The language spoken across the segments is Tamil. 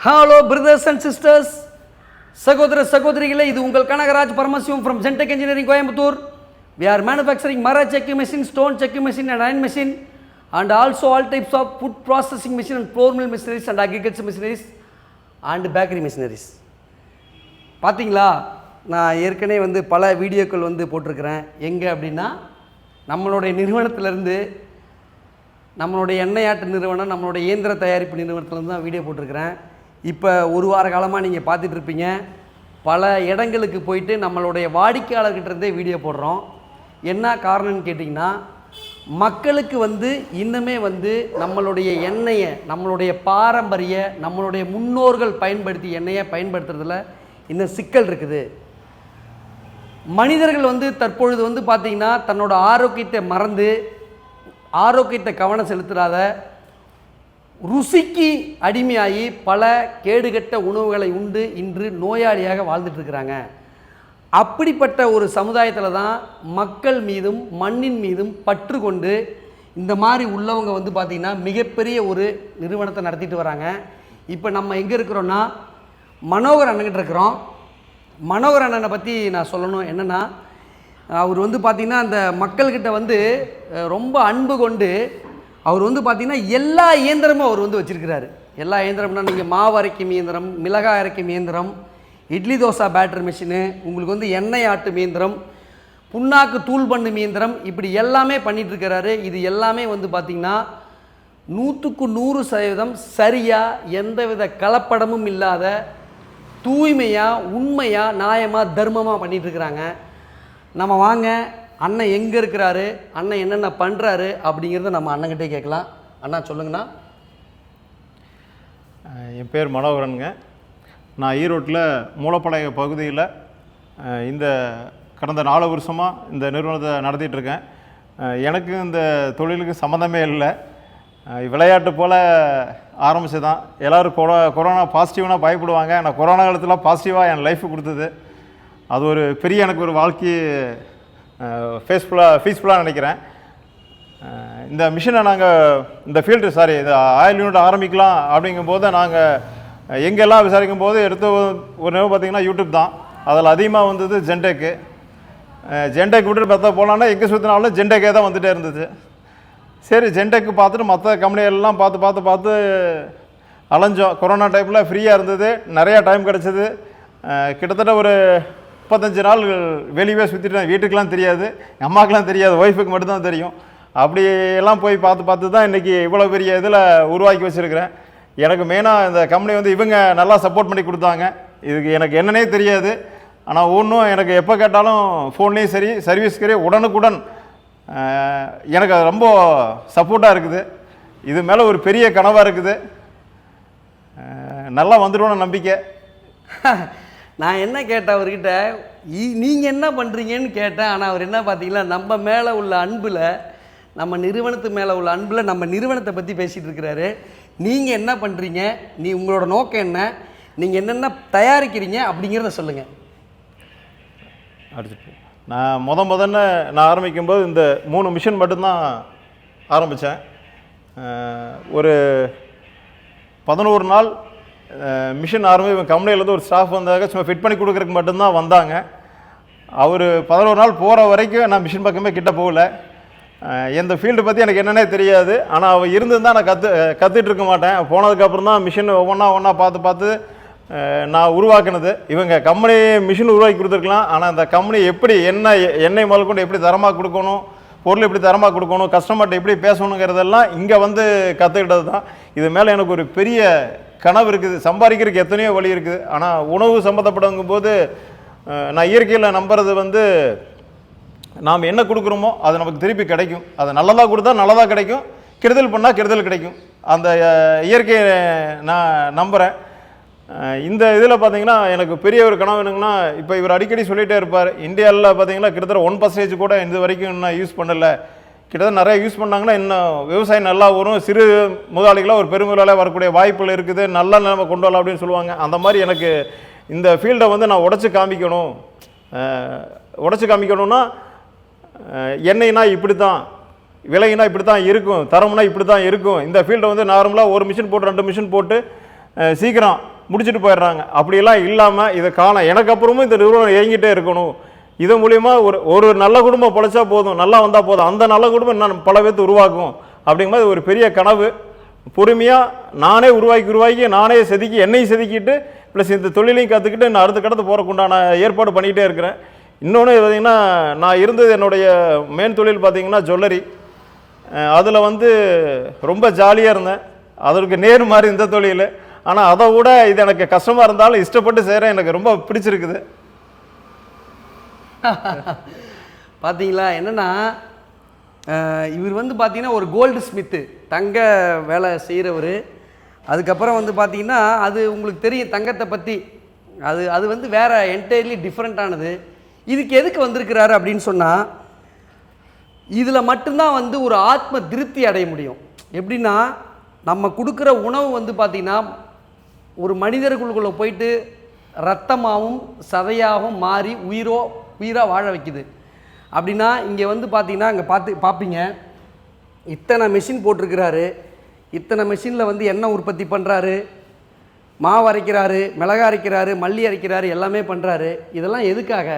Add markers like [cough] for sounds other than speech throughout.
ஹலோ பிரதர்ஸ் அண்ட் சிஸ்டர்ஸ் சகோதர சகோதரிகளே இது உங்கள் Kanagaraj Paramasivam from Gentech engineering Coimbatore we are manufacturing மர checking machine stone checking machine and iron machine and also all types of food processing machine and flour mill machineries and agriculture machineries and bakery machineries பார்த்தீங்களா நான் ஏற்கனவே வந்து பல வீடியோக்கள் வந்து போட்டிருக்கிறேன். எங்கே அப்படின்னா நம்மளுடைய நிறுவனத்திலேருந்து நம்மளுடைய எண்ணெய் ஆட்டு நிறுவனம் நம்மளுடைய இயந்திர தயாரிப்பு நிறுவனத்துலேருந்து தான் வீடியோ போட்டிருக்கிறேன். இப்போ ஒரு வார காலமாக நீங்கள் பார்த்துட்ருப்பீங்க பல இடங்களுக்கு போயிட்டு நம்மளுடைய வாடிக்கையாளர்கிட்ட இருந்தே வீடியோ போடுறோம். என்ன காரணம்னு கேட்டிங்கன்னா மக்களுக்கு வந்து இன்னுமே வந்து நம்மளுடைய எண்ணெயை நம்மளுடைய பாரம்பரிய நம்மளுடைய முன்னோர்கள் பயன்படுத்தி எண்ணெயை பயன்படுத்துறதுல இன்னும் சிக்கல் இருக்குது. மனிதர்கள் வந்து தற்பொழுது வந்து பார்த்திங்கன்னா தன்னோட ஆரோக்கியத்தை மறந்து ஆரோக்கியத்தை கவனம் செலுத்தாத ருசிக்கு அடிமையாகி பல கேடுகட்ட உணவுகளை உண்டு இன்று நோயாளியாக வாழ்ந்துட்டுருக்கிறாங்க. அப்படிப்பட்ட ஒரு சமுதாயத்தில் தான் மக்கள் மீதும் மண்ணின் மீதும் பற்று கொண்டு இந்த மாதிரி உள்ளவங்க வந்து பார்த்திங்கன்னா மிகப்பெரிய ஒரு நிறுவனத்தை நடத்திட்டு வராங்க. இப்போ நம்ம எங்கே இருக்கிறோன்னா மனோகர் அண்ணன்கிட்ட இருக்கிறோம். மனோகர் அண்ணனை பற்றி நான் சொல்லணும். என்னென்னா அவர் வந்து பார்த்திங்கன்னா அந்த மக்கள்கிட்ட வந்து ரொம்ப அன்பு கொண்டு அவர் வந்து பார்த்திங்கன்னா எல்லா இயந்திரமும் அவர் வந்து வச்சுருக்கிறாரு. எல்லா இயந்திரம்னா நீங்கள் மாவு அரைக்கும் இயந்திரம் மிளகாய் அரைக்கும் இயந்திரம் இட்லி தோசை பேட்டர் மிஷினு உங்களுக்கு வந்து எண்ணெய் ஆட்டும் இயந்திரம் புண்ணாக்கு தூள் பண்ணும் இயந்திரம் இப்படி எல்லாமே பண்ணிகிட்ருக்கிறாரு இது எல்லாமே வந்து பார்த்திங்கன்னா நூற்றுக்கு நூறு சதவீதம் சரியாக எந்தவித கலப்படமும் இல்லாத தூய்மையாக உண்மையாக நியாயமாக தர்மமாக பண்ணிகிட்ருக்குறாங்க நம்ம வாங்க அண்ணன் எங்கே இருக்கிறாரு? அண்ணன் என்னென்ன பண்ணுறாரு அப்படிங்கிறத நம்ம அண்ணங்கிட்டே கேட்கலாம். அண்ணா சொல்லுங்கண்ணா. என் பேர் மனோகரனுங்க. நான் ஈரோட்டில் மூலப்பாளைய பகுதியில் இந்த கடந்த நாலு வருஷமாக இந்த நிறுவனத்தை நடத்திட்டு இருக்கேன். எனக்கு இந்த தொழிலுக்கு சம்மந்தமே இல்லை. விளையாட்டு போல் ஆரம்பித்து தான். எல்லோரும் கொரோ கொரோனா பாசிட்டிவ்னா பயப்படுவாங்க. ஆனால் கொரோனா காலத்தில் பாசிட்டிவாக என் லைஃப் கொடுத்தது. அது ஒரு பெரிய எனக்கு ஒரு வாழ்க்கை ஃபேஸ்ஃபுல்லாக ஃபீஸ்ஃபுல்லாக நினைக்கிறேன். இந்த மிஷினை நாங்கள் இந்த ஃபீல்டு சாரி இந்த ஆயில் யூனிட் ஆரம்பிக்கலாம் அப்படிங்கும்போது நாங்கள் எங்கெல்லாம் விசாரிக்கும் போது எடுத்து ஒரு நேரம் பார்த்தீங்கன்னா யூடியூப் தான். அதில் அதிகமாக வந்தது ஜென்டெக்கு ஜென்டெக் விட்டுட்டு பார்த்தா போகலான்னா எங்கே சுற்றினாலும் ஜென்டெக்கே தான் வந்துகிட்டே இருந்தது. சரி ஜென்டெக்கு பார்த்துட்டு மற்ற கம்பெனிகள்லாம் பார்த்து பார்த்து பார்த்து அலைஞ்சோம். கொரோனா டைப்பில் ஃப்ரீயாக இருந்தது. நிறையா டைம் கிடச்சிது. கிட்டத்தட்ட ஒரு முப்பத்தஞ்சு நாள் வெளியவே சுற்றிட்டேன் வீட்டுக்கெலாம் தெரியாது அம்மாக்கெலாம் தெரியாது ஒய்ஃபுக்கு மட்டும்தான் தெரியும். அப்படி எல்லாம் போய் பார்த்து பார்த்து தான் இன்றைக்கி இவ்வளோ பெரிய இதில் உருவாக்கி வச்சுருக்கிறேன். எனக்கு மெயினாக இந்த கம்பெனி வந்து இவங்க நல்லா சப்போர்ட் பண்ணி கொடுத்தாங்க. இதுக்கு எனக்கு என்னன்னே தெரியாது. ஆனால் ஒன்றும் எனக்கு எப்போ கேட்டாலும் ஃபோன்லேயும் சரி சர்வீஸ் சரி உடனுக்குடன் எனக்கு அது ரொம்ப சப்போர்ட்டாக இருக்குது. இது மேலே ஒரு பெரிய கனவாக இருக்குது. நல்லா வந்துடுவோன்னு நம்பிக்கை. [laughs] நான் என்ன கேட்டேன் அவர்கிட்ட? நீங்கள் என்ன பண்ணுறீங்கன்னு கேட்டேன். ஆனால் அவர் என்ன பார்த்தீங்கன்னா நம்ம மேலே உள்ள அன்பில் நம்ம நிறுவனத்து மேலே உள்ள அன்பில் நம்ம நிறுவனத்தை பற்றி பேசிகிட்டு இருக்கிறாரு. நீங்கள் என்ன பண்ணுறீங்க நீ உங்களோட நோக்கம் என்ன? நீங்கள் என்னென்ன தயாரிக்கிறீங்க? அப்படிங்கிறத சொல்லுங்கள் அடுத்து நான் முத முதல்ல நான் ஆரம்பிக்கும்போது இந்த மூணு மிஷின் மட்டும்தான் ஆரம்பித்தேன் ஒரு பதினோரு நாள் மிஷின் ஆரம்பி இவன் கம்பெனியிலேருந்து ஒரு ஸ்டாஃப் வந்ததாக சும்மா ஃபிட் பண்ணி கொடுக்குறதுக்கு மட்டும்தான் வந்தாங்க. அவர் பதினோரு நாள் போகிற வரைக்கும் நான் மிஷின் பக்கமே கிட்ட போகல. எந்த ஃபீல்டு பற்றி எனக்கு என்னன்னே தெரியாது. ஆனால் அவள் இருந்திருந்தால் நான் கற்று கற்றுட்டு இருக்க மாட்டேன். போனதுக்கப்புறம் தான் மிஷின் ஒவ்வொன்றா ஒன்றா பார்த்து பார்த்து நான் உருவாக்குனது. இவங்க கம்பெனி மிஷின் உருவாக்கி கொடுத்துருக்கலாம். ஆனால் அந்த கம்பெனி எப்படி என்ன எண்ணெய் முதல் கொண்டு எப்படி தரமாக கொடுக்கணும் பொருள் எப்படி தரமாக கொடுக்கணும் கஸ்டமர்கிட்ட எப்படி பேசணுங்கிறதெல்லாம் இங்கே வந்து கற்றுக்கிட்டது தான் இது மேலே எனக்கு ஒரு பெரிய கனவு இருக்குது சம்பாதிக்கிறதுக்கு எத்தனையோ வழி இருக்குது. ஆனால் உணவு சம்மந்தப்பட்டவங்கும் போது நான் இயற்கையில் நம்புறது வந்து நாம் என்ன கொடுக்குறோமோ அது நமக்கு திருப்பி கிடைக்கும். அது நல்லதாக கொடுத்தா நல்லதாக கிடைக்கும். கெடுதல் பண்ணால் கெடுதல் கிடைக்கும். அந்த இயற்கையை நான் நம்புகிறேன் இந்த இதில் பார்த்தீங்கன்னா எனக்கு பெரிய ஒரு கனவு என்னங்கன்னா இப்போ இவர் அடிக்கடி சொல்லிகிட்டே இருப்பார். இந்தியாவில் பார்த்தீங்கன்னா கிட்டத்தட்ட ஒன் பர்சன்டேஜ் கூட இது வரைக்கும் இன்னும் யூஸ் பண்ணலை. கிட்டத்தட்ட நிறைய யூஸ் பண்ணாங்கன்னா இன்னும் விவசாயம் நல்லா வரும் சிறு முதலாளிகளாக ஒரு பெருமுதலாளியாக வரக்கூடிய வாய்ப்புகள் இருக்குது நல்ல நிலைமை கொண்டு வரலாம் அப்படின்னு சொல்லுவாங்க. அந்த மாதிரி எனக்கு இந்த ஃபீல்டை வந்து நான் உடச்சி காமிக்கணும். உடச்சி காமிக்கணும்னா எண்ணெய்னா இப்படி தான் விலைனா இப்படி தான் இருக்கும் தரம்னா இப்படி தான் இருக்கும். இந்த ஃபீல்டை வந்து நார்மலாக ஒரு மிஷின் போட்டு ரெண்டு மிஷின் போட்டு சீக்கிரம் முடிச்சுட்டு போயிடுறாங்க. அப்படியெல்லாம் இல்லாமல் இதை காணும். எனக்கு அப்புறமும் இந்த நிறுவனம் இயங்கிட்டே இருக்கணும். இது மூலயமா ஒரு ஒரு நல்ல குடும்பம் பொழைச்சா போதும் நல்லா வந்தால் போதும். அந்த நல்ல குடும்பம் இன்னும் பல பேர்த்து உருவாக்கும் அப்படிங்கும்போது ஒரு பெரிய கனவு. பொறுமையாக நானே உருவாக்கி உருவாக்கி நானே செதுக்கி என்னையும் செதுக்கிட்டு ப்ளஸ் இந்த தொழிலையும் கற்றுக்கிட்டு நான் அடுத்த கடத்து போகிறக்கு உண்டான ஏற்பாடு பண்ணிக்கிட்டே இருக்கிறேன். இன்னொன்று பார்த்திங்கன்னா நான் இருந்தது என்னுடைய மெயின் தொழில் பார்த்திங்கன்னா ஜுவல்லரி அதில் வந்து ரொம்ப ஜாலியாக இருந்தேன். அதற்கு நேர் மாதிரி இந்த தொழில். ஆனால் அதை விட இது எனக்கு கஷ்டமாக இருந்தாலும் இஷ்டப்பட்டு செய்கிறேன் எனக்கு ரொம்ப பிடிச்சிருக்குது. பார்த்தீங்களா என்னென்னா இவர் வந்து பார்த்தீங்கன்னா ஒரு கோல்டு ஸ்மித்து தங்க வேலை செய்கிறவர் அதுக்கப்புறம் வந்து பார்த்தீங்கன்னா அது உங்களுக்கு தெரியும் தங்கத்தை பற்றி அது அது வந்து வேறு என்டையர்லி டிஃப்ரெண்ட்டானது இதுக்கு எதுக்கு வந்திருக்கிறாரு அப்படின்னு சொன்னால் இதில் மட்டும்தான் வந்து ஒரு ஆத்ம திருப்தி அடைய முடியும். எப்படின்னா நம்ம கொடுக்குற உணவு வந்து பார்த்திங்கன்னா ஒரு மனிதர்களுக்குள்ளே போயிட்டு ரத்தமாகவும் சதையாகவும் மாறி உயிரோ உயிராக வாழ வைக்குது. அப்படின்னா இங்கே வந்து பார்த்தீங்கன்னா இங்கே பார்த்து பார்ப்பீங்க இத்தனை மிஷின் போட்டிருக்கிறாரு. இத்தனை மிஷினில் வந்து எண்ணெய் உற்பத்தி பண்ணுறாரு மாவு அரைக்கிறாரு மிளகா அரைக்கிறாரு மல்லி அரைக்கிறாரு எல்லாமே பண்ணுறாரு இதெல்லாம் எதுக்காக?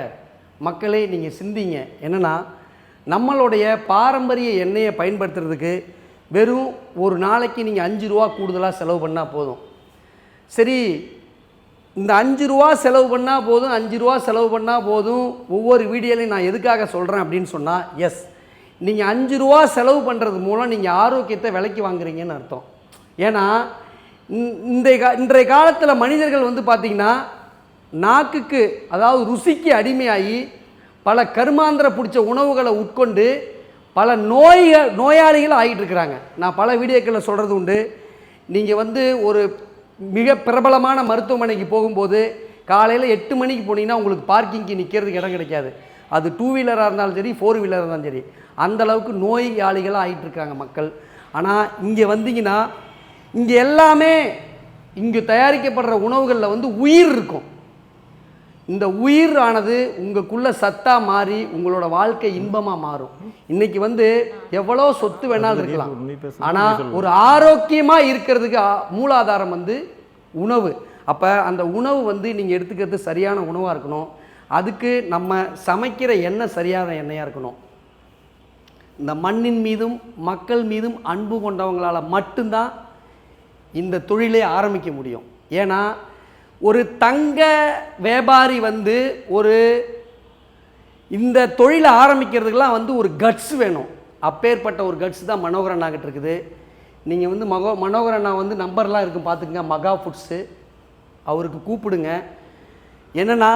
மக்களே நீங்கள் சிந்திங்க. என்னென்னா நம்மளுடைய பாரம்பரிய எண்ணெயை பயன்படுத்துறதுக்கு வெறும் ஒரு நாளைக்கு நீங்கள் அஞ்சு ரூபா கூடுதலாக செலவு பண்ணால் போதும். சரி இந்த அஞ்சு ரூபா செலவு பண்ணால் போதும் அஞ்சு ரூபா செலவு பண்ணால் போதும். ஒவ்வொரு வீடியோலையும் நான் எதுக்காக சொல்கிறேன் அப்படின்னு சொன்னால் எஸ் நீங்கள் அஞ்சு ரூபா செலவு பண்ணுறது மூலம் நீங்கள் ஆரோக்கியத்தை விலைக்கு வாங்குறீங்கன்னு அர்த்தம். ஏன்னா இந்த- இன்றைய கா இன்றைய காலத்தில் மனிதர்கள் வந்து பார்த்திங்கன்னா நாக்குக்கு அதாவது ருசிக்கு அடிமையாகி பல கருமாந்திர பிடிச்ச உணவுகளை உட்கொண்டு பல நோய்கள் நோயாளிகள் ஆகிட்டு இருக்கிறாங்க. நான் பல வீடியோக்களில் சொல்கிறது உண்டு. நீங்கள் வந்து ஒரு மிக பிரபலமான மருத்துவமனைக்கு போகும்போது காலையில் எட்டு மணிக்கு போனீங்கன்னா உங்களுக்கு பார்க்கிங்க்கு நிற்கிறதுக்கு இடம் கிடைக்காது. அது டூ வீலராக இருந்தாலும் சரி ஃபோர் வீலராக இருந்தாலும் சரி அந்த அளவுக்கு நோயாளிகளாக ஆகிட்டு இருக்காங்க மக்கள். ஆனால் இங்கே வந்தீங்கன்னா இங்கே எல்லாமே இங்கே தயாரிக்கப்படுற உணவுகளில் வந்து உயிர் இருக்கும். இந்த உயிர் ஆனது உங்களுக்குள்ள சத்தா மாறி உங்களோட வாழ்க்கை இன்பமா மாறும். இன்னைக்கு வந்து எவ்வளோ சொத்து வேணாலும் இருக்கலாம். ஆனா ஒரு ஆரோக்கியமா இருக்கிறதுக்கு மூலாதாரம் வந்து உணவு. அப்ப அந்த உணவு வந்து நீங்க எடுத்துக்கிறது சரியான உணவா இருக்கணும். அதுக்கு நம்ம சமைக்கிற எண்ணெய் சரியான எண்ணெயா இருக்கணும். இந்த மண்ணின் மீதும் மக்கள் மீதும் அன்பு கொண்டவங்களால மட்டும்தான் இந்த தொழிலே ஆரம்பிக்க முடியும். ஏன்னா ஒரு தங்க வியாபாரி வந்து ஒரு இந்த தொழிலை ஆரம்பிக்கிறதுக்கெலாம் வந்து ஒரு கட்ஸ் வேணும். அப்பேற்பட்ட ஒரு கட்ஸ் தான் மனோகர் அண்ணாகிட்ட இருக்குது. நீங்கள் வந்து மகோ மனோகரண்ணா வந்து நம்பர்லாம் இருக்கும் பார்த்துக்குங்க. மகா ஃபுட்ஸு அவருக்கு கூப்பிடுங்க. என்னென்னா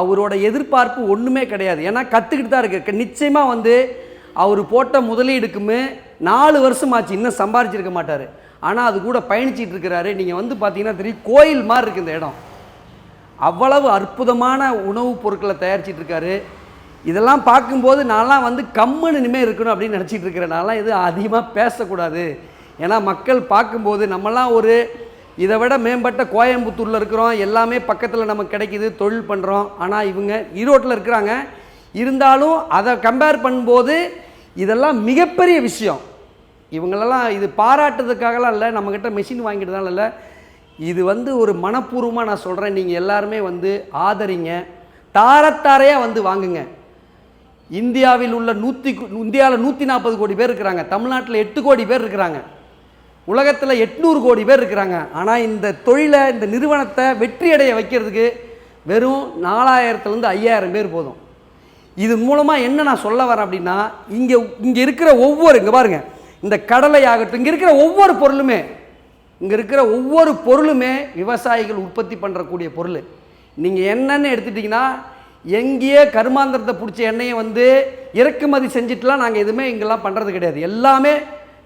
அவரோட எதிர்பார்ப்பு ஒன்றுமே கிடையாது. ஏன்னா கற்றுக்கிட்டு தான் இருக்கு. நிச்சயமாக வந்து அவர் போட்ட முதலீடுக்குமே நாலு வருஷம் ஆச்சு இன்னும் சம்பாரிச்சிருக்க மாட்டார். ஆனால் அது கூட பயணிச்சிட்டு இருக்கிறாரு. நீங்கள் வந்து பார்த்தீங்கன்னா தெரியும் கோயில் மாதிரி இருக்குது இந்த இடம். அவ்வளவு அற்புதமான உணவுப் பொருட்களை தயாரிச்சிட்டு இருக்காரு. இதெல்லாம் பார்க்கும்போது நான்லாம் வந்து கம்முன்னு இனிமேல் இருக்கணும் அப்படின்னு நினச்சிட்டு இருக்கிறேன். நான்லாம் எதுவும் அதிகமாக பேசக்கூடாது. ஏன்னா மக்கள் பார்க்கும்போது நம்மலாம் ஒரு இதை விட மேம்பட்ட கோயம்புத்தூரில் இருக்கிறோம். எல்லாமே பக்கத்தில் நமக்கு கிடைக்குது தொழில் பண்ணுறோம் ஆனால் இவங்க ஈரோட்டில் இருக்கிறாங்க. இருந்தாலும் அதை கம்பேர் பண்ணும்போது இதெல்லாம் மிகப்பெரிய விஷயம். இவங்களெல்லாம் இது பாராட்டுறதுக்காகலாம் இல்லை. நம்மக்கிட்ட மெஷின் வாங்கிட்டதால இல்லை. இது வந்து ஒரு மனப்பூர்வமாக நான் சொல்கிறேன் நீங்கள் எல்லாருமே வந்து ஆதரிங்க. தாரத்தாரையாக வந்து வாங்குங்க. இந்தியாவில் உள்ள நூற்றி இந்தியாவில் நூற்றி நாற்பது கோடி பேர் இருக்கிறாங்க. தமிழ்நாட்டில் எட்டு கோடி பேர் இருக்கிறாங்க. உலகத்தில் எட்நூறு கோடி பேர் இருக்கிறாங்க. ஆனால் இந்த தொழிலை இந்த நிறுவனத்தை வெற்றியடைய வைக்கிறதுக்கு வெறும் நாலாயிரத்துலேருந்து ஐயாயிரம் பேர் போதும். இது மூலமாக என்ன நான் சொல்ல வரேன் அப்படின்னா இங்கே இங்கே இருக்கிற ஒவ்வொரு இங்கே பாருங்கள் இந்த கடலை ஆகட்டும் இங்கே இருக்கிற ஒவ்வொரு பொருளுமே இங்கே இருக்கிற ஒவ்வொரு பொருளுமே விவசாயிகள் உற்பத்தி பண்ணுறக்கூடிய பொருள். நீங்கள் என்னென்னு எடுத்துட்டிங்கன்னா எங்கேயே கருமாந்திரத்தை பிடிச்ச எண்ணெயை வந்து இறக்குமதி செஞ்சுட்டுலாம் நாங்கள் எதுவுமே இங்கெல்லாம் பண்ணுறது கிடையாது. எல்லாமே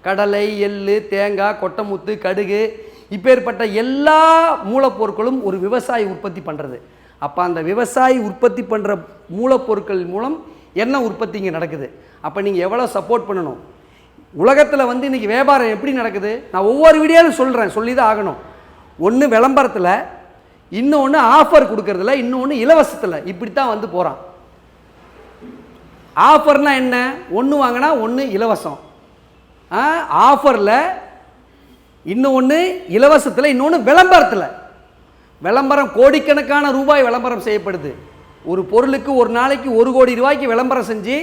கடலை எள்ளு தேங்காய் கொட்டமுத்து கடுகு இப்பேற்பட்ட எல்லா மூலப்பொருட்களும் ஒரு விவசாயி உற்பத்தி பண்ணுறது அப்போ அந்த விவசாயி உற்பத்தி பண்ணுற மூலப்பொருட்கள் மூலம் எண்ணெய் உற்பத்தி இங்கே நடக்குது. அப்போ நீங்கள் எவ்வளோ சப்போர்ட் பண்ணணும்? உலகத்தில் வந்து இன்றைக்கி வியாபாரம் எப்படி நடக்குது? நான் ஒவ்வொரு வீடியோவில் சொல்கிறேன் சொல்லி தான் ஆகணும். ஒன்று விளம்பரத்தில் இன்னொன்று ஆஃபர் கொடுக்கறதில்ல இன்னொன்று இலவசத்தில். இப்படி தான் வந்து போகிறான் ஆஃபர்னா என்ன? ஒன்று வாங்கினா ஒன்று இலவசம். ஆஃபரில் இன்னொன்று இலவசத்தில் இன்னொன்று விளம்பரத்தில். விளம்பரம் கோடிக்கணக்கான ரூபாய் விளம்பரம் செய்யப்படுது. ஒரு பொருளுக்கு ஒரு நாளைக்கு ஒரு கோடி ரூபாய்க்கு விளம்பரம் செஞ்சு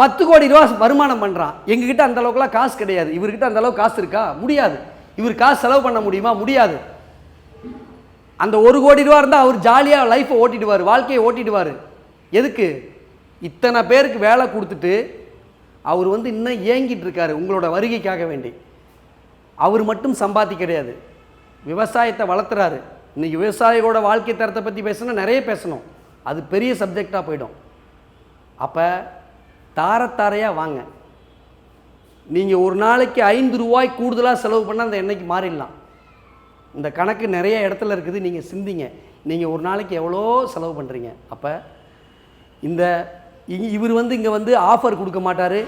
பத்து கோடி ரூபா வருமானம் பண்ணுறான் எங்ககிட்ட அந்த அளவுக்குலாம் காசு கிடையாது. இவர்கிட்ட அந்த அளவுக்கு காசு இருக்கா? முடியாது. இவர் காசு செலவு பண்ண முடியுமா? முடியாது. அந்த ஒரு கோடி ரூபா இருந்தால் அவர் ஜாலியாக லைஃப்பை ஓட்டிடுவார் வாழ்க்கையை ஓட்டிடுவார். எதுக்கு? இத்தனை பேருக்கு வேலை கொடுத்துட்டு அவர் வந்து இன்னும் ஏங்கிட்டு இருக்காரு உங்களோட வருகைக்காக வேண்டி. அவர் மட்டும் சம்பாதி கிடையாது. விவசாயத்தை வளர்த்துறாரு. இன்னைக்கு விவசாயிகளோட வாழ்க்கை தரத்தை பற்றி பேசணும் நிறைய பேசணும். அது பெரிய சப்ஜெக்டாக போயிடும். அப்போ தாரத்தாரையாக வாங்க. நீங்கள் ஒரு நாளைக்கு ஐந்து ரூபாய் கூடுதலாக செலவு பண்ணால் அந்த எண்ணெய்க்கு மாறிடலாம். இந்த கணக்கு நிறைய இடத்துல இருக்குது நீங்கள் சிந்திங்க. நீங்கள் ஒரு நாளைக்கு எவ்வளோ செலவு பண்ணுறீங்க அப்போ இந்த இ- இவர் வந்து இங்கே வந்து ஆஃபர் கொடுக்க மாட்டார்.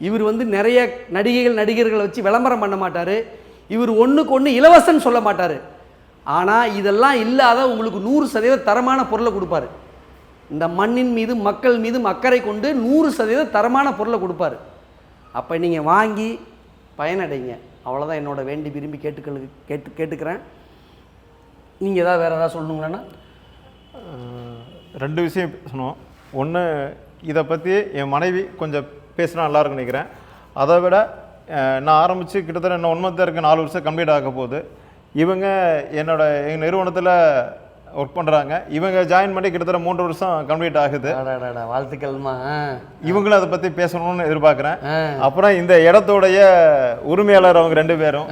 இவர் வந்து நிறைய நடிகைகள் நடிகர்களை வச்சு விளம்பரம் பண்ண மாட்டார். இவர் ஒன்றுக்கு ஒன்று இலவசம்னு சொல்ல மாட்டார். ஆனால் இதெல்லாம் இல்லாத உங்களுக்கு நூறு சதவீத தரமான பொருளை கொடுப்பாரு. இந்த மண்ணின் மீது மக்கள் மீதும் அக்கறை கொண்டு நூறு சதவீத தரமான பொருளை கொடுப்பாரு. அப்போ நீங்கள் வாங்கி பயனடைங்க. அவ்வளோதான் என்னோட வேண்டி விரும்பி கேட்டுக்கள் கேட்டு கேட்டுக்கிறேன். நீங்கள் ஏதாவது வேறு ஏதாவது சொல்லணுங்களாண்ணா? ரெண்டு விஷயம் பேசணும் ஒன்று இதை பற்றி என் மனைவி கொஞ்சம் பேசினா நல்லாயிருக்கும் நினைக்கிறேன். அதை விட நான் ஆரம்பித்து கிட்டத்தட்ட இன்னும் ஒன்பது இருக்க நாலு வருஷம் கம்ப்ளீட் ஆக போகுது. இவங்க என்னோட எங்கள் நிறுவனத்தில் ஒர்க் பண்ணுறாங்க இவங்க ஜாயின் பண்ணி கிட்டத்தட்ட மூன்று வருஷம் கம்ப்ளீட் ஆகுது. வாழ்த்துக்கள்மா. இவங்களும் அதை பற்றி பேசணும்னு எதிர்பார்க்குறேன். அப்புறம் இந்த இடத்தோடைய உரிமையாளர் அவங்க ரெண்டு பேரும்.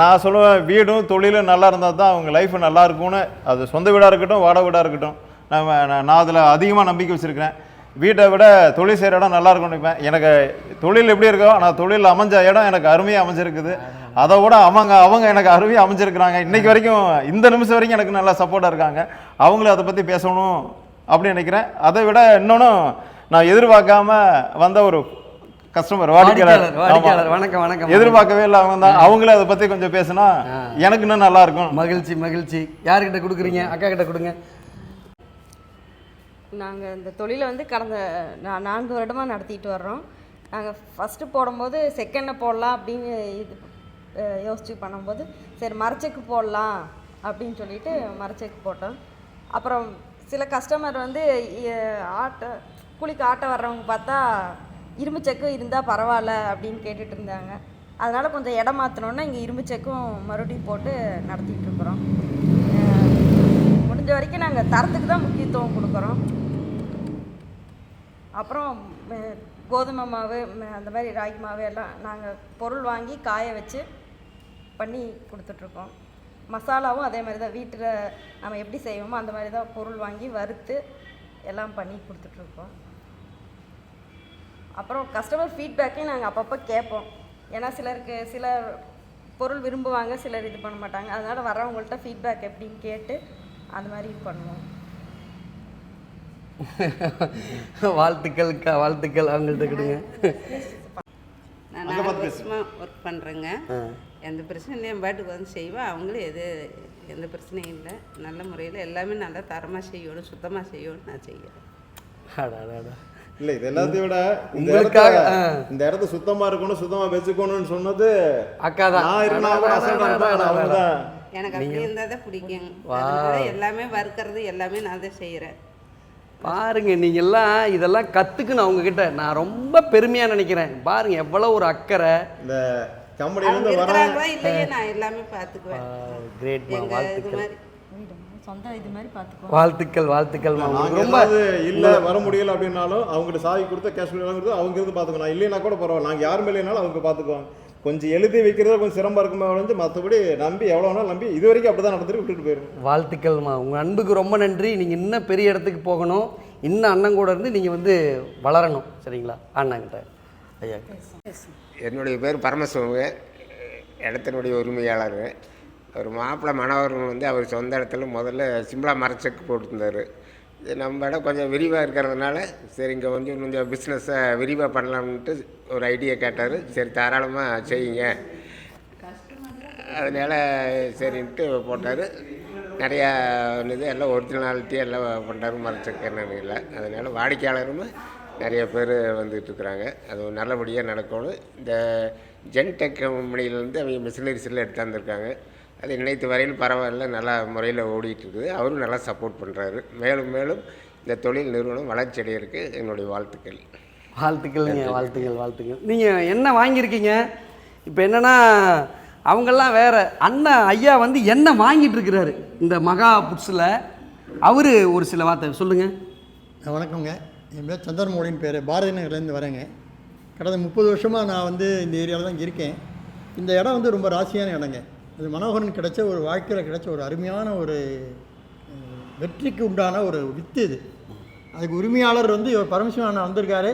நான் சொல்லுவேன் வீடும் தொழிலும் நல்லா இருந்தால் தான் அவங்க லைஃப் நல்லா இருக்கும்னு. அது சொந்த வீடாக இருக்கட்டும் வாடகை வீடாக இருக்கட்டும். நம்ம நான் நான் அதில் அதிகமாக நம்பிக்கை வச்சுருக்கிறேன். வீட்டை விட தொழில் செய்கிற இடம் நல்லா இருக்கும்னு நினைப்பேன். எனக்கு தொழில் எப்படி இருக்கோ ஆனால் தொழில் அமைஞ்ச இடம் எனக்கு அருமையாக அமைஞ்சிருக்குது. அதை விட அவங்க அவங்க எனக்கு அருமையாக அமைஞ்சிருக்கிறாங்க. இன்னைக்கு வரைக்கும் இந்த நிமிஷம் வரைக்கும் எனக்கு நல்லா சப்போர்ட்டாக இருக்காங்க. அவங்களும் அதை பற்றி பேசணும் அப்படின்னு நினைக்கிறேன். அதை விட இன்னொன்று நான் எதிர்பார்க்காம வந்த ஒரு கஸ்டமர் வாடிக்கையாளர். வணக்கம் வணக்கம். எதிர்பார்க்கவே இல்லை அவங்க தான். அவங்களே அதை பற்றி கொஞ்சம் பேசினா எனக்கு இன்னும் நல்லா இருக்கும். மகிழ்ச்சி மகிழ்ச்சி. யார்கிட்ட கொடுக்குறீங்க? அக்கா கிட்ட கொடுங்க. நாங்கள் இந்த தொழிலை வந்து கடந்த நா- நான்கு வருடமாக நடத்திட்டு வர்றோம். நாங்கள் ஃபஸ்ட்டு போடும்போது செகண்டில் போடலாம் அப்படின்னு இது யோசிச்சு பண்ணும்போது சரி மரச்செக்கு போடலாம் அப்படின்னு சொல்லிட்டு மரச்செக்கு போட்டோம். அப்புறம் சில கஸ்டமர் வந்து ஆட்டோ ஆட்ட கூலிக்கு ஆட்ட வர்றவங்க பார்த்தா இரும்பு செக்கு இருந்தால் பரவாயில்ல அப்படின்னு கேட்டுட்டு இருந்தாங்க. அதனால் கொஞ்சம் இடம் மாற்றினோன்னா இங்கே இரும்பு செக்கும் மறுபடியும் போட்டு நடத்திட்டு இருக்கிறோம். முடிஞ்ச வரைக்கும் நாங்கள் தரத்துக்கு தான் முக்கியத்துவம் கொடுக்குறோம். அப்புறம் கோதுமை மாவு அந்த மாதிரி ராகி மாவு எல்லாம் நாங்கள் பொருள் வாங்கி காய வச்சு பண்ணி கொடுத்துட்ருக்கோம். மசாலாவும் அதே மாதிரி தான் வீட்டில் நம்ம எப்படி செய்வோமோ அந்த மாதிரி தான் பொருள் வாங்கி வறுத்து எல்லாம் பண்ணி கொடுத்துட்ருக்கோம். அப்புறம் கஸ்டமர் ஃபீட்பேக்கையும் நாங்கள் அப்பப்போ கேட்போம். ஏன்னா சிலருக்கு சில பொருள் விரும்புவாங்க சிலர் இது பண்ண மாட்டாங்க. அதனால் வர்றவங்கள்ட்ட ஃபீட்பேக் எப்படின்னு கேட்டு அந்த மாதிரி பண்ணுவோம். [laughs] வாழ்த்துக்கள் வாழ்த்துக்கள் அவங்கள்ட்ட கொடுங்க. நான் நாலு வருஷமாக ஒர்க் பண்ணுறேங்க எந்த பிரச்சனையும் என் பாட்டுக்கு வந்து செய்வேன் அவங்களும் எது எந்த பிரச்சனையும் இல்லை. நல்ல முறையில் எல்லாமே நல்லா தரமாக செய்யணும் சுத்தமாக செய்யணும் நான் செய்கிறேன் அடாடாடா. இல்லை இது எல்லாத்தையும் விட இந்த உங்களுக்காக, இடத்த ஆ. இந்த இடத்த சுத்தமா இருக்கணும் சுத்தமா வச்சுக்கணும்னு சொன்னது அக்கா தான் நான் இருக்கணும் அவங்க தான் எனக்கு அப்படி இருந்தால் தான் பிடிக்கும். எல்லாமே வறுக்கிறது எல்லாமே நான் தான் செய்கிறேன் பாருங்க நீங்க எல்லாம் இதெல்லாம் கத்துக்கணும் அவங்க கிட்ட நான் ரொம்ப பெருமையா நினைக்கிறேன். பாருங்க எவ்வளவு ஒரு அக்கறை. இந்த கம்பெனிலேருந்து இல்லையே நான் எல்லாமே பார்த்துக்குவேன். இது வாழ்த்துக்கள். மாதிரி. சொந்த இது மாதிரி பார்த்துக்குவோம். வாழ்த்துக்கள் உங்களுக்கு ரொம்ப இல்ல வர முடியல அப்படின்னாலும் அவங்ககிட்ட சாவி கொடுத்து கேஷ் அவங்க இருந்து பாத்துக்கணும் நான் இல்லைன்னா கூட பரவாயில்ல. நாங்க யாருமே இல்லைனாலும் அவங்க பாத்துக்குவாங்க கொஞ்சம் எழுதி வைக்கிறது கொஞ்சம் சிரமம் இருக்குமே ஒழிஞ்சு மற்றபடி நம்பி எவ்வளோ வேணாலும் நம்பி இது வரைக்கும் அப்படிதான் நடந்துட்டு விட்டுட்டு போயிரும் வாழ்த்துக்கள்மா உங்கள் அன்புக்கு ரொம்ப நன்றி. நீங்கள் இன்னும் பெரிய இடத்துக்கு போகணும். இன்னும் அண்ணன் கூட இருந்து நீங்கள் வந்து வளரணும். சரிங்களா? அண்ணங்கிட்ட ஐயா. என்னுடைய பேர் பரமசிவங்க இடத்தினுடைய உரிமையாளர். அவர் மாப்பிள்ளை மணவர்கள் வந்து அவர் சொந்த இடத்துல முதல்ல சிம்பிளா மரச்செக்கு போட்டிருந்தார். இது நம்ம இடம் கொஞ்சம் விரிவாக இருக்கிறதுனால சரி இங்கே வந்து கொஞ்சம் பிஸ்னஸை விரிவாக பண்ணலாம்ன்ட்டு ஒரு ஐடியா கேட்டார். சரி தாராளமாக செய்யுங்க. அதனால் சரின்ட்டு போட்டார். நிறையா இது எல்லாம் ஒரிஜினாலிட்டி எல்லாம் பண்ணுறாரு மறைச்சிருக்கேன்னு இல்லை அதனால் வாடிக்கையாளரும் நிறைய பேர் வந்துட்டு இருக்கிறாங்க. அது நல்லபடியாக நடக்கணும். இந்த ஜென்டெக் கம்பெனியிலேருந்து அவங்க மிஷினரிஸில் எடுத்தாந்துருக்காங்க அது இன்னைத்து வரையில் பரவாயில்ல நல்லா முறையில் ஓடிட்டு இருக்குது அவரும் நல்லா சப்போர்ட் பண்ணுறாரு மேலும் மேலும் இந்த தொழில் நிறுவனம் வளர்ச்சி அடையிறதுக்கு என்னுடைய வாழ்த்துக்கள். வாழ்த்துக்கள்ங்க வாழ்த்துக்கள் வாழ்த்துக்கள். நீங்கள் என்ன வாங்கியிருக்கீங்க? இப்போ என்னன்னா அவங்கெல்லாம் வேற அண்ணன் ஐயா வந்து என்ன வாங்கிட்டு இருக்கிறாரு இந்த மகா புட்ஸில். அவரு ஒரு சில வார்த்தை சொல்லுங்கள் வணக்கங்க என் பேர் சந்திரமௌலின்னு பேர். பாரதி நகர்லேருந்து வரேங்க. கடந்த முப்பது வருஷமாக நான் வந்து இந்த ஏரியாவில் தான் இருக்கேன். இந்த இடம் வந்து ரொம்ப ராசியான இடங்க. அது மனோகரன் கிடைச்ச ஒரு வாழ்க்கையில் கிடைச்ச ஒரு அருமையான ஒரு வெற்றிக்கு உண்டான ஒரு வித்து இது. அதுக்கு உரிமையாளர் வந்து இவர் பரமசிவன் அண்ணா வந்திருக்காரு.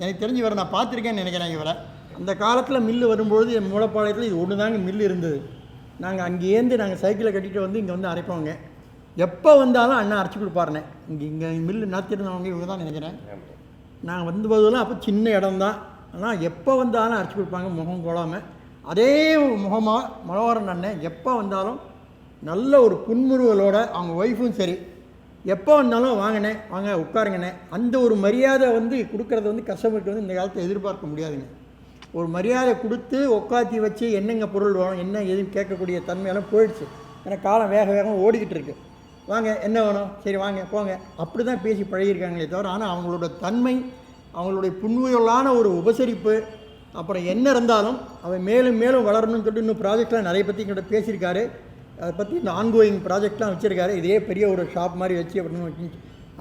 எனக்கு தெரிஞ்சு இவரை நான் பார்த்துருக்கேன்னு நினைக்கிறேன் இவரை. அந்த காலத்தில் மில்லு வரும்பொழுது என் மூலப்பாளையத்தில் இது ஒன்று தாங்க மில்லு இருந்தது. நாங்கள் அங்கேருந்து நாங்கள் சைக்கிளை கட்டிட்டு வந்து இங்கே வந்து அரைப்போங்க. எப்போ வந்தாலும் அண்ணா அரைச்சி கொடுப்பாருண்ணே இங்கே இங்கே மில்லு நடத்திருந்தவங்க இவங்க தான் நினைக்கிறேன். நாங்கள் வந்த போதெல்லாம் அப்போ சின்ன இடம் தான் ஆனால் எப்போ வந்தாலும் அரைச்சி கொடுப்பாங்க முகம் கோலாமல் அதே முகமாக மனோகரன் அண்ணன் எப்போ வந்தாலும் நல்ல ஒரு புன்முறுவலோட அவங்க ஒய்ஃபும் சரி. எப்போ வந்தாலும் வாங்கினேன் வாங்க உட்காருங்கண்ணே. அந்த ஒரு மரியாதை வந்து கொடுக்கறது வந்து கஸ்டமருக்கு வந்து இந்த காலத்தை எதிர்பார்க்க முடியாதுங்க. ஒரு மரியாதை கொடுத்து உட்காத்தி வச்சு என்னங்க பொருள் வேணும் என்ன எதுன்னு கேட்கக்கூடிய தன்மையெல்லாம் போயிடுச்சு. ஏன்னா காலம் வேக வேகம் ஓடிக்கிட்டு இருக்கு. வாங்க என்ன வேணும்? சரி வாங்க போங்க. அப்படி தான் பேசி பழகியிருக்காங்களே தவிர ஆனால் அவங்களோட தன்மை அவங்களுடைய புன்முயலான ஒரு உபசரிப்பு அப்புறம் என்ன இருந்தாலும் அவன் மேலும் மேலும் வளரணும்னு சொல்லிட்டு இன்னும் ப்ராஜெக்ட்லாம் நிறைய பற்றி எங்கிட்ட பேசியிருக்காரு. அதை பற்றி இந்த ஆன்கோயிங் ப்ராஜெக்ட்லாம் வச்சுருக்காரு. இதே பெரிய ஒரு ஷாப் மாதிரி வச்சு அப்படின்னு வச்சு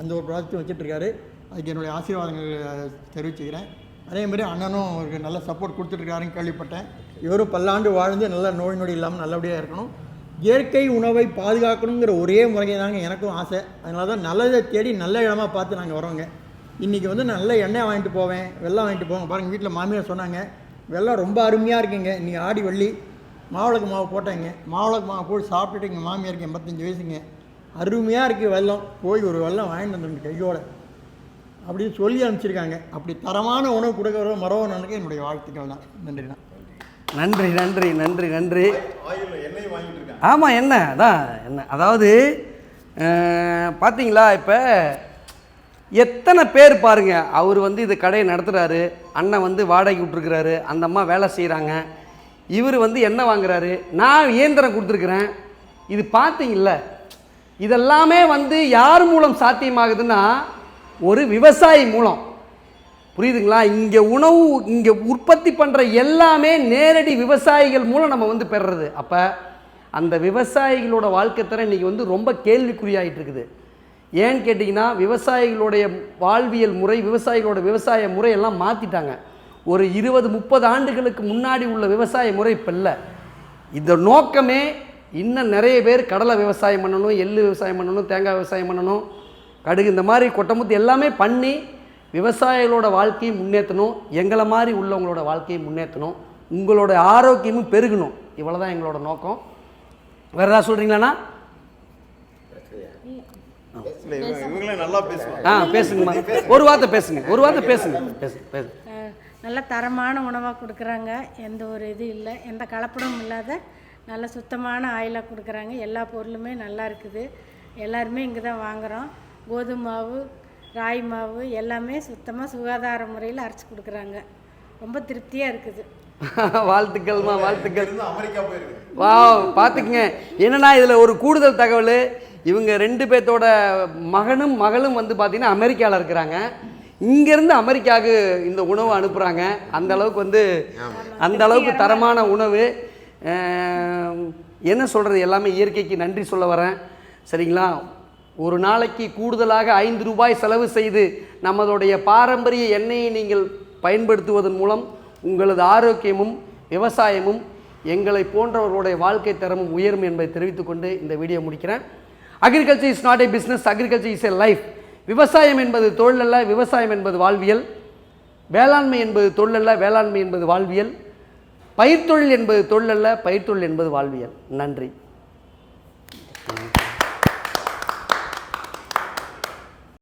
அந்த ஒரு ப்ராஜெக்ட்டும் வச்சுட்ருக்காரு அதுக்கு என்னுடைய ஆசீர்வாதங்கள் தெரிவிச்சுக்கிறேன். அதே மாதிரி அண்ணனும் அவருக்கு நல்ல சப்போர்ட் கொடுத்துட்ருக்காருன்னு கேள்விப்பட்டேன். இவரும் பல்லாண்டு வாழ்ந்து நல்ல நோய் நொடி இல்லாமல் நல்லபடியாக இருக்கணும். இயற்கை உணவை பாதுகாக்கணுங்கிற ஒரே முறையை தாங்க எனக்கும் ஆசை. அதனால தான் நல்லதை தேடி நல்ல இடமா பார்த்து நாங்கள் வரோங்க இன்றைக்கி வந்து நல்ல எண்ணெய் வாங்கிட்டு போவேன் வெள்ளம் வாங்கிட்டு போவேன். பாருங்கள் வீட்டில் மாமியார் சொன்னாங்க வெள்ளம் ரொம்ப அருமையாக இருக்குங்க. இன்றைக்கி ஆடி வெள்ளி. மாவிளக்கு மாவு போட்டேங்க. மாவிளக்கு மாவு போய் சாப்பிட்டுட்டு எங்கள் மாமியாருக்கு எண்பத்தஞ்சு வயசுங்க. அருமையாக இருக்குது வெள்ளம் போய் ஒரு வெள்ளம் வாங்கிட்டு வந்துருங்க கையோட. அப்படின்னு சொல்லி அனுப்பிச்சிருக்காங்க. அப்படி தரமான உணவு கொடுக்குற மரவனனுக்கு என்னுடைய வாழ்த்துக்கள் தான். நன்றிண்ணா நன்றி நன்றி நன்றி நன்றி. ஆயில் எண்ணெய் வாங்கிட்டு இருக்கேன் ஆமாம் என்ன அதான் என்ன அதாவது பார்த்தீங்களா இப்போ எத்தனை பேர் பாருங்க அவர் வந்து இது கடையை நடத்துகிறாரு அண்ணன் வந்து வாடகை விட்ருக்கிறாரு அந்த அம்மா வேலை செய்கிறாங்க இவர் வந்து என்ன வாங்குறாரு? நான் இயந்திரம் கொடுத்துருக்குறேன். இது பார்த்தீங்கல்ல இதெல்லாமே வந்து யார் மூலம் சாத்தியமாகுதுன்னா ஒரு விவசாயி மூலம். புரியுதுங்களா? இங்கே உணவு இங்கே உற்பத்தி பண்ணுற எல்லாமே நேரடி விவசாயிகள் மூலம் நம்ம வந்து பெறுறது. அப்போ அந்த விவசாயிகளோட வாழ்க்கை தர இன்றைக்கி வந்து ரொம்ப கேள்விக்குறியாகிட்டு இருக்குது. ஏன்னு கேட்டிங்கன்னா விவசாயிகளுடைய வாழ்வியல் முறை விவசாயிகளோட விவசாய முறையெல்லாம் மாற்றிட்டாங்க ஒரு இருபது முப்பது ஆண்டுகளுக்கு முன்னாடி உள்ள விவசாய முறை இப்போ இல்லை. இந்த நோக்கமே இன்னும் நிறைய பேர் கடலை விவசாயம் பண்ணணும் எள்ளு விவசாயம் பண்ணணும் தேங்காய் விவசாயம் பண்ணணும் கடுகு இந்த மாதிரி கொட்டமுத்து எல்லாமே பண்ணி விவசாயிகளோட வாழ்க்கையை முன்னேற்றணும் எங்களை மாதிரி உள்ளவங்களோட வாழ்க்கையை முன்னேற்றணும் உங்களோட ஆரோக்கியமும் பெருகணும். இவ்வளோ தான் எங்களோட நோக்கம். வேறு ஏதாவது சொல்கிறீங்களாண்ணா இல்லை இவங்க இவங்களே நல்லா பேசுவாங்க ஆ பேசுங்கம்மா. ஒரு வார்த்தை பேசுங்க ஒரு வார்த்தை பேசுங்க. பேசுங்க பேசுங்க நல்ல தரமான உணவாக கொடுக்குறாங்க. எந்த ஒரு இது இல்லை. எந்த கலப்படமும் இல்லாத நல்ல சுத்தமான ஆயிலாக கொடுக்குறாங்க. எல்லா பொருளுமே நல்லா இருக்குது. எல்லாருமே இங்கே தான் வாங்குகிறோம் கோதுமை மாவு ராய் மாவு எல்லாமே சுத்தமாக சுகாதார முறையில் அரைச்சி கொடுக்குறாங்க. ரொம்ப திருப்தியாக இருக்குது. [laughs] வாழ்த்துக்கள்மா வாழ்த்துக்கள். அமெரிக்கா போயிருக்கு வா பார்த்துக்குங்க என்னன்னா இதில் ஒரு கூடுதல் தகவல் இவங்க ரெண்டு பேர்த்தோட மகனும் மகளும் வந்து பார்த்திங்கன்னா அமெரிக்காவில் இருக்கிறாங்க. இங்கேருந்து அமெரிக்காவுக்கு இந்த உணவு அனுப்புகிறாங்க அந்த அளவுக்கு வந்து அந்த அளவுக்கு தரமான உணவு. என்ன சொல்கிறது எல்லாமே இயற்கைக்கு நன்றி சொல்ல வரேன். சரிங்களா? ஒரு நாளைக்கு கூடுதலாக ஐந்து ரூபாய் செலவு செய்து நம்மளுடைய பாரம்பரிய எண்ணெயை நீங்கள் பயன்படுத்துவதன் மூலம் உங்களது ஆரோக்கியமும் விவசாயமும் எங்களை போன்றவர்களுடைய வாழ்க்கை தரமும் உயரும் என்பதை தெரிவித்துக்கொண்டு இந்த வீடியோ முடிக்கிறேன். Agriculture is not a business agriculture is a life விவசாயம் என்பது தொழில் அல்ல விவசாயம் என்பது வாழ்வியல். வேளாண்மை என்பது தொழில் அல்ல வேளாண்மை என்பது வாழ்வியல். பயிர்த்தொழில் என்பது தொழில் அல்ல பயிர்த்தொழில் என்பது வாழ்வியல். நன்றி.